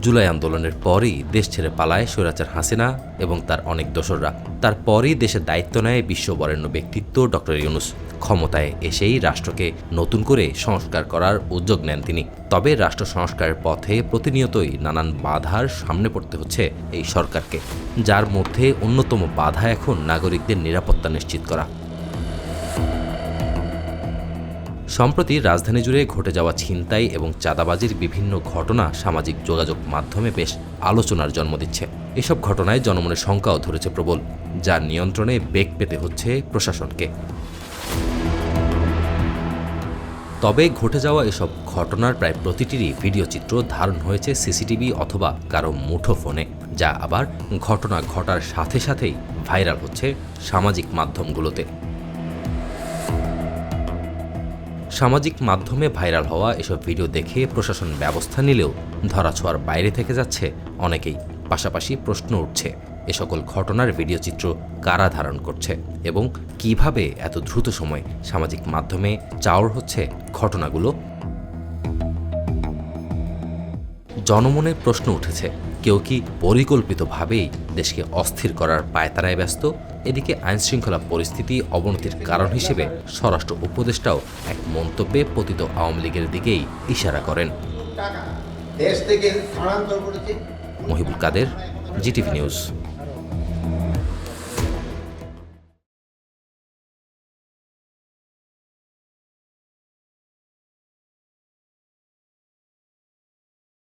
জুলাই আন্দোলনের পরই দেশ ছেড়ে পালায় স্বৈরাচার হাসিনা এবং তার অনেক দোসররা। তারপরই দেশের দায়িত্ব নেয় বিশ্ববরেণ্য ব্যক্তিত্ব ডক্টর ইউনুস। ক্ষমতায় এসেই রাষ্ট্রকে নতুন করে সংস্কার করার উদ্যোগ নেন তিনি। তবে রাষ্ট্র সংস্কারের পথে প্রতিনিয়তই নানান বাধার সামনে পড়তে হচ্ছে এই সরকারকে, যার মধ্যে অন্যতম বাধা এখন নাগরিকদের নিরাপত্তা নিশ্চিত করা। সম্প্রতি রাজধানী জুড়ে ঘটে যাওয়া ছিনতাই এবং চাঁদাবাজির বিভিন্ন ঘটনা সামাজিক যোগাযোগ মাধ্যমে বেশ আলোচনার জন্ম দিচ্ছে। এসব ঘটনায় জনমনের শঙ্কাও ধরেছে প্রবল, যার নিয়ন্ত্রণে বেগ পেতে হচ্ছে প্রশাসনকে। তবে ঘটে যাওয়া এসব ঘটনার প্রায় প্রতিটিরই ভিডিও চিত্র ধারণ হয়েছে সিসিটিভি অথবা কারও মুঠোফোনে, যা আবার ঘটনা ঘটার সাথে সাথেই ভাইরাল হচ্ছে সামাজিক মাধ্যমগুলোতে। সামাজিক মাধ্যমে ভাইরাল হওয়া এসব ভিডিও দেখে প্রশাসন ব্যবস্থা নিলেও ধরাছোঁয়ার বাইরে থেকে যাচ্ছে অনেকেই। পাশাপাশি প্রশ্ন উঠছে, এ সকল ঘটনার ভিডিও চিত্র কারা ধারণ করছে এবং কীভাবে এত দ্রুত সময় সামাজিক মাধ্যমে চাওর হচ্ছে ঘটনাগুলো জনমনে প্রশ্ন উঠেছে কেউ কি পরিকল্পিতভাবেই দেশকে অস্থির করার পায়তারায় ব্যস্ত? এদিকে আইনশৃঙ্খলা পরিস্থিতি অবনতির কারণ হিসেবে স্বরাষ্ট্র উপদেষ্টাও এক মন্তব্যে পতিত আওয়ামী লীগের দিকেই ইশারা করেন। দেশ থেকে মহিবুল কাদের জিটিভি নিউজ।